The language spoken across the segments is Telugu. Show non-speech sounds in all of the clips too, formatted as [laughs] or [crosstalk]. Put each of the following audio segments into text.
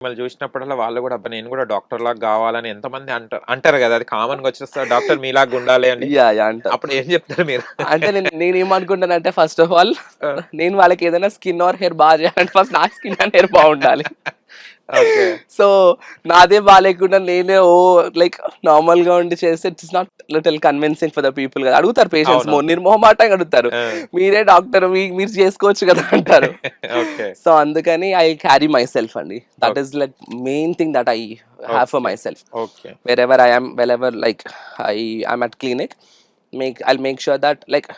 మిమ్మల్ని చూసినప్పుడల్లా వాళ్ళు కూడా అబ్బా నేను కూడా డాక్టర్ లాగా కావాలని ఎంతమంది అంటారు అంటారు కదా అది కామన్గా వచ్చేస్తారు డాక్టర్ మీలాగా ఉండాలి అని. అంట. అప్పుడు ఏం చెప్తారు మీరు? అంటే నేను నేను ఏమనుకుంటానంటే ఫస్ట్ ఆఫ్ ఆల్. నేను వాళ్ళకి ఏదైనా స్కిన్ ఆర్ హెయిర్ బాగా చేయాలంటే ఫస్ట్ నా స్కిన్ అండ్ హెయిర్ బాగుండాలి. సో నాదే బాగాలేకుండా నేనే ఓ లైక్ నార్మల్గా ఉండి చేస్తే it's not little convincing for the people కదా. అడుగుతారు పేషెంట్స్ అవును. నిర్మోహమాటంగా అడుగుతారు. మీరే డాక్టర్ మీరు చేసుకోవచ్చు కదా అంటారు. [laughs] సో అందుకని ఐ క్యారీ మై సెల్ఫ్ అండి that is like main thing that I have for myself okay wherever I am, wherever like I am at clinic, make I'll make sure that like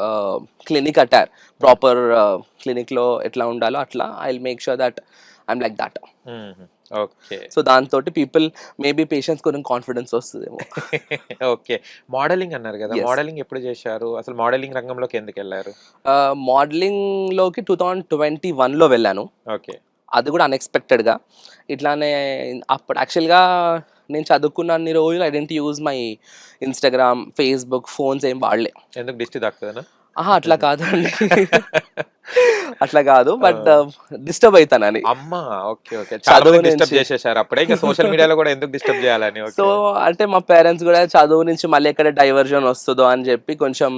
uh, clinic attire, proper uh, clinic లో ఎట్లా ఉండాలో అట్లా I'll make sure that I'm like that okay so దాంతో పీపుల్ మేబీ పేషెంట్స్ కొంచెం కాన్ఫిడెన్స్ వస్తుందేమో. ఓకే మోడలింగ్ అన్నారు కదా. మోడలింగ్ ఎప్పుడు చేశారు? అసలు మోడలింగ్ రంగంలోకి ఎందుకు వెళ్ళారు? మోడలింగ్లోకి టూ థౌజండ్ ట్వంటీ వన్లో వెళ్ళాను. ఓకే అది కూడా అన్ఎక్స్పెక్టెడ్గా ఇట్లానే అప్పుడు యాక్చువల్గా నేను చదువుకున్న అన్ని రోజులు I didn't use my Instagram Facebook phones ఏం వాడలే. ఎందుకు దిష్టి తాకుతుందా ఆహా అట్లా కాదండి. అట్లా కాదు బట్ డిస్టర్బ్ అవుతానని అమ్మా ఓకే ఓకే. చదువు డిస్టర్బ్. చేసేసారు అప్పుడే. ఇంకా సోషల్ మీడియాలో కూడా ఎందుకు డిస్టర్బ్ చేయాలని? [laughs] సో అంటే మా పేరెంట్స్ కూడా చదువు నుంచి మళ్ళీ ఎక్కడ డైవర్జన్ వస్తుందో అని చెప్పి కొంచెం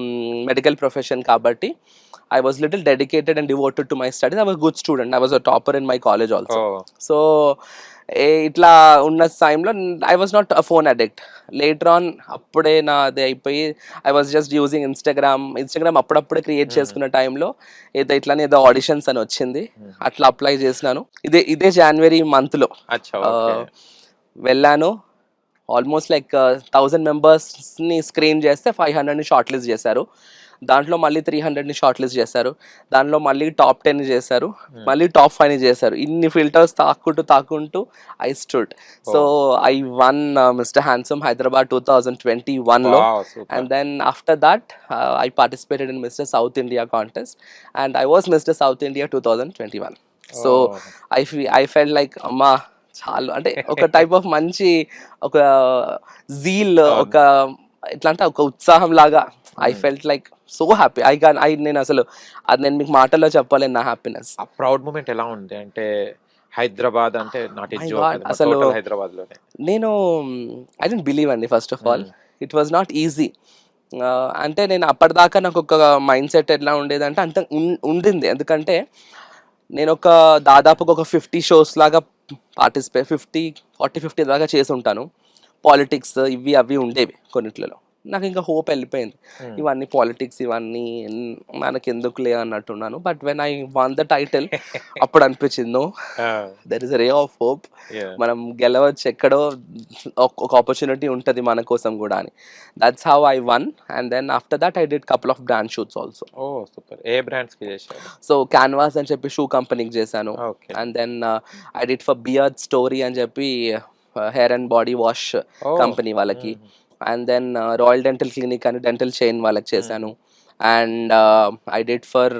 మెడికల్ ప్రొఫెషన్ కాబట్టి I was little dedicated and devoted to my studies I was good student I was a topper in my college also so ఏ ఇట్లా ఉన్న టైంలో I was not a phone addict later on అప్పుడే నాది అయిపోయి I was just using Instagram Instagram అప్పుడప్పుడే క్రియేట్ చేసుకున్న టైంలో ఏదో ఇట్లానే ఏదో ఆడిషన్స్ అని వచ్చింది. అట్లా అప్లై చేసినాను. ఇదే ఇదే జనవరి మంత్లో వెళ్ళాను. ఆల్మోస్ట్ లైక్ థౌజండ్ మెంబర్స్ని స్క్రీన్ చేస్తే ఫైవ్ హండ్రెడ్ని షార్ట్ లిస్ట్ చేశారు. దాంట్లో మళ్ళీ త్రీ హండ్రెడ్ని షార్ట్ లిస్ట్ చేశారు. దాంట్లో మళ్ళీ టాప్ టెన్ చేశారు. మళ్ళీ టాప్ ఫైవ్ని చేశారు. ఇన్ని ఫిల్టర్స్ తాక్కుంటూ తాక్కుంటూ I stood so I won mister handsome Hyderabad two thousand twenty వన్లో and then after that uh, i participated in mr south india contest. And i was mr south india 2021 so Oh. i fe- i felt like అమ్మా చాలు. అంటే ఒక [laughs] టైప్ ఆఫ్ మంచి ఒక జీల్ ఒక ఎట్లా అంటే ఒక ఉత్సాహం లాగా I felt like so happy I can I నేను అసలు అది నేను మీకు మాటల్లో చెప్పలేను నా హ్యాపీనెస్ ఆ ప్రౌడ్ మూమెంట్ ఎలా ఉంది? అంటే హైదరాబాద్ అంటే నాట్ అసలు- హైదరాబాద్లోనే నేను ఐ డెంట్ బిలీవ్ అండి first of all it was not easy అంటే నేను అప్పటిదాకా నాకు ఒక మైండ్ సెట్ ఎట్లా ఉండేదంటే అంత ఉండింది. ఎందుకంటే నేను ఒక దాదాపుగా ఒక ఫిఫ్టీ షోస్ లాగా పార్టిసిపేట్ ఫిఫ్టీ ఫార్టీ ఫిఫ్టీ దాకా చేసి ఉంటాను. పాలిటిక్స్ ఇవి అవి ఉండేవి కొన్నిట్లలో. నాకు ఇంకా హోప్ వెళ్ళిపోయింది. Hmm. ఇవన్నీ పాలిటిక్స్ ఇవన్నీ మనకి ఎందుకులే అన్నట్టున్నాను. But when I won the title అప్పుడు అనిపించింది there is ray of hope మనం గెలవచ్చు ఎక్కడో ఒక- ఆపర్చునిటీ ఉంటుంది మన కోసం కూడా అని. That's how I won and then after that I did couple of brand shoots also oh super. ఏ బ్రాండ్స్కి చేశారు? సో క్యాన్వాస్ అని చెప్పి షూ కంపెనీకి చేశాను. And then I did for beard story అని చెప్పి hair and body wash. Company వాళ్ళకి. And then royal dental clinic అని డెంటల్ చైన్ వాళ్ళకి చేశాను. And I did for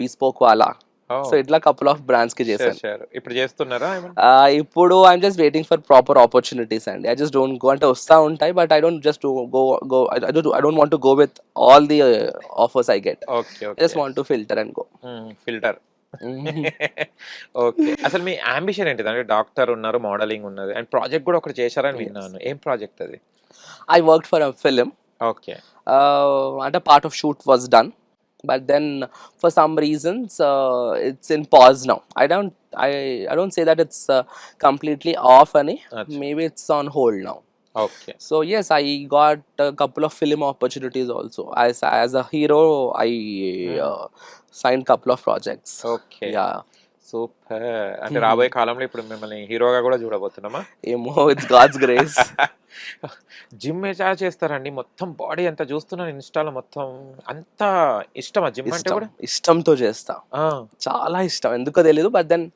bespoke Wala so ఇట్లా కపుల్ ఆఫ్ బ్రాండ్స్కి చేశాను. ఇప్పుడు చేస్తున్నారా? ఆ, ఇప్పుడు I'm just waiting for proper opportunities అండి. ఐ జస్ట్ డోంట్ గో అంటే వస్తూ ఉంటాయి but I don't just go go I don't want go with all the offers I get just want to filter and go filter okay అసలు మీ అంబిషన్ ఏంటిది? అంటే డాక్టర్ ఉన్నారు మోడలింగ్ ఉన్నది అండ్ ప్రాజెక్ట్ కూడా ఒకటి చేశారని విన్నాను. ఏం ప్రాజెక్ట్ అది? I worked for a film. Okay. Uh, and a part of shoot was done, but then for some reasons uh, it's in pause now. I don't. I I don't say that it's uh, completely off. Any. Maybe it's on hold now. Okay. So yes, I got a couple of film opportunities also. As as a hero, I hmm. uh, signed couple of projects. Okay. Yeah. Super. అంటే రాబోయే కాలంలో ఇప్పుడు మిమ్మల్ని హీరోగా కూడా చూడబోతున్నామా? emo, it's God's grace. [laughs] Gym ఎలా చేస్తారండి. మొత్తం బాడీ అంత చూస్తున్నాను ఇన్స్టాలో మొత్తం. అంత ఇష్టమా జిమ్ అంటే కూడా? ఇష్టంతో చేస్తా. చాలా ఇష్టం. ఎందుకో తెలీదు but then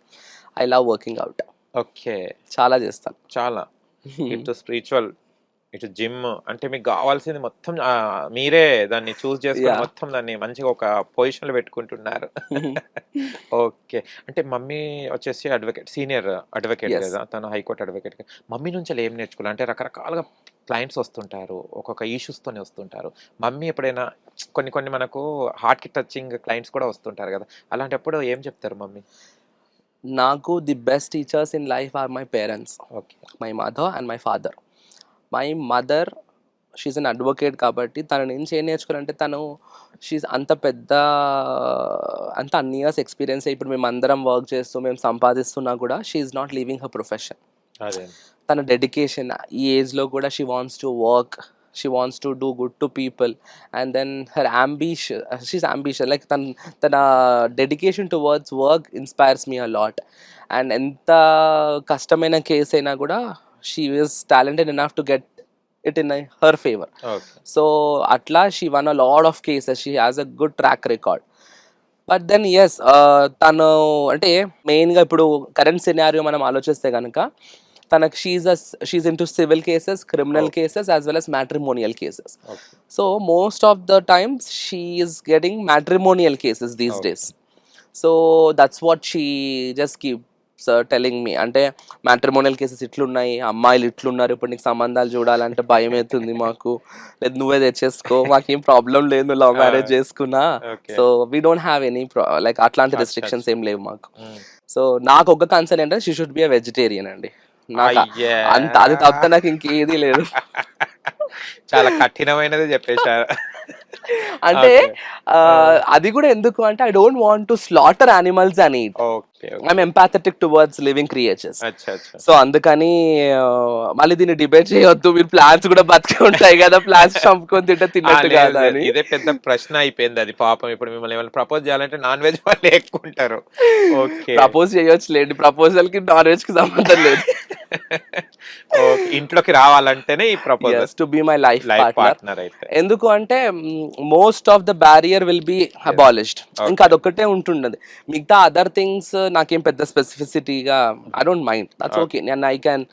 I love working out okay. చాలా చేస్తాను చాలా. [laughs] ఇటు స్పిరిచువల్ ఇటు జిమ్ అంటే మీకు కావాల్సింది మొత్తం మీరే దాన్ని చూస్ చేసుకుని. మొత్తం దాన్ని మంచిగా ఒక పొజిషన్లో పెట్టుకుంటున్నారు. [laughs] ఓకే. అంటే మమ్మీ వచ్చేసి అడ్వకేట్ సీనియర్ అడ్వకేట్. కదా తను హైకోర్టు అడ్వకేట్ మమ్మీ నుంచి ఏం నేర్చుకోవాలి అంటే రకరకాలుగా క్లయింట్స్ వస్తుంటారు ఒక్కొక్క issues తోనే వస్తుంటారు. మమ్మీ ఎప్పుడైనా కొన్ని కొన్ని మనకు హార్ట్కి టచింగ్ క్లయింట్స్ కూడా వస్తుంటారు కదా. అలాంటప్పుడు ఏం చెప్తారు మమ్మీ? నాకు the best teachers in life are my parents. Okay. My mother and my father. My mother she's an advocate కాబట్టి తన నుంచి ఏం నేర్చుకోవాలంటే తను షీఈ్ అంత పెద్ద అంత అన్ని ఇయర్స్ ఎక్స్పీరియన్స్ ఇప్పుడు మేము అందరం వర్క్ చేస్తూ మేము సంపాదిస్తున్నా కూడా she's not leaving her profession అదే. తన డెడికేషన్ ఈ ఏజ్లో కూడా she wants to work she wants to do good to people and then her ambition she's ambition like తన తన dedication towards work inspires me a lot and ఎంత కష్టమైన కేసు అయినా కూడా she is talented enough to get it in her favour so అట్లా she won a lot of cases she has a good track record but then yes తను అంటే మెయిన్గా ఇప్పుడు కరెంట్ సినారియో మనం ఆలోచిస్తే కనుక తనకు she's she's into civil cases criminal. Cases as well as matrimonial cases so most of the times she is getting matrimonial cases these. Days so that's what she just keep telling me అంటే మ్యాట్రిమోనియల్ కేసెస్ ఇట్లున్నాయి అమ్మాయిలు ఇట్లున్నారు ఇప్పుడు నీకు సంబంధాలు చూడాలంటే భయం అవుతుంది మాకు. లేదు నువ్వే తెచ్చేసుకో మాకేం ప్రాబ్లం లేదు లవ్ మ్యారేజ్ Ah. చేసుకున్నా. So we don't have any like అట్లాంటి రెస్ట్రిక్షన్స్ ఏం లేవు మాకు. సో నాకు ఒక కన్సర్న్ ఏంటంటే she should be a vegetarian అండి. నాకు అంత అది తప్ప నాకు ఇంకేది లేదు. చాలా కఠినమైనది చెప్పేశారు. అంటే. ఆ, అది కూడా ఎందుకు అంటే I don't want to slaughter animals అని I'm empathetic towards living creatures so అందుకని మళ్ళీ దీన్ని డిబేట్ చేయొద్దు. మీరు ప్లాన్స్ కూడా బతికే ఉంటాయి కదా. ప్లాన్స్ చంపుకొని తింటే [laughs] తిన్నట్టు కాదా. అని. ఇదే పెద్ద ప్రశ్న అయిపోయింది అది. పాపం ఇప్పుడు మిమ్మల్ని ఏమైనా ప్రపోజ్ చేయాలంటే నాన్ వెజ్ వాళ్ళు ఎక్కువ ఉంటారు. ఓకే ప్రపోజ్ చేయొచ్చు లేండి ప్రపోజల్కి నాన్ వెజ్కి సంబంధం లేదు. [laughs] ఇంట్లోకి రావాలంటేనే ఈ proposal to be my life partner అయితే. ఎందుకు అంటే most of the barrier will be abolished. ఇంకా అదొక్కటే ఉంటుండదు. మిగతా అదర్ థింగ్స్ నాకేం పెద్ద స్పెసిఫిసిటీగా I don't mind that's okay నేను I can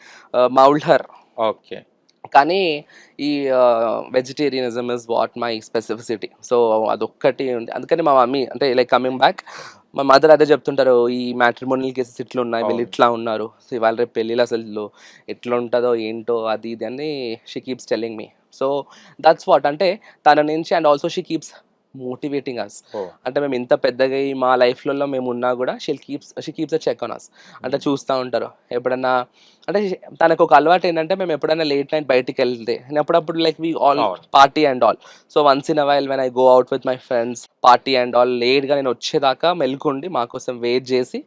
mould her okay కానీ ఈ vegetarianism is what my specificity so అదొక్కటి ఉంది. అందుకని మా మమ్మీ అంటే లైక్ కమింగ్ బ్యాక్ మా మదర్ అదే చెప్తుంటారు ఈ మ్యాట్రిమోనియల్ కేసెస్ ఇట్లా ఉన్నాయి వీళ్ళు. ఇట్లా ఉన్నారు సో ఇవాళ రేపు పెళ్ళిళ్ళు అసలు ఎట్లా ఉంటుందో ఏంటో అది ఇది అని she keeps telling me so that's what అంటే తన నుంచి and also she keeps motivating us అంటే మేము ఇంత పెద్దగా మా లైఫ్లలో మేము ఉన్నా కూడా she'll keeps she keeps a check on us అంటే చూస్తూ ఉంటారు. ఎప్పుడన్నా అంటే తనకు ఒక అలవాటు ఏంటంటే మేము ఎప్పుడైనా లేట్ నైట్ బయటికి వెళ్తే నేను అప్పుడప్పుడు like we all. Party and all so once in while when I go out with my friends party and all లేట్గా నేను వచ్చేదాకా మెల్కుండి మా కోసం వెయిట్ చేసి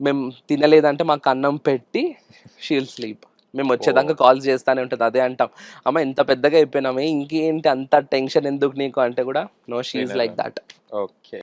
మేము తినలేదంటే మాకు అన్నం పెట్టి షీల్ స్లీప్ మేము వచ్చేదాకా కాల్ చేస్తానే ఉంటుంది అదే అంటాం. అమ్మ ఇంత పెద్దగా అయిపోయినామే ఇంకేంటి అంత టెన్షన్ ఎందుకు నీకు? అంటే కూడా no she's like that okay.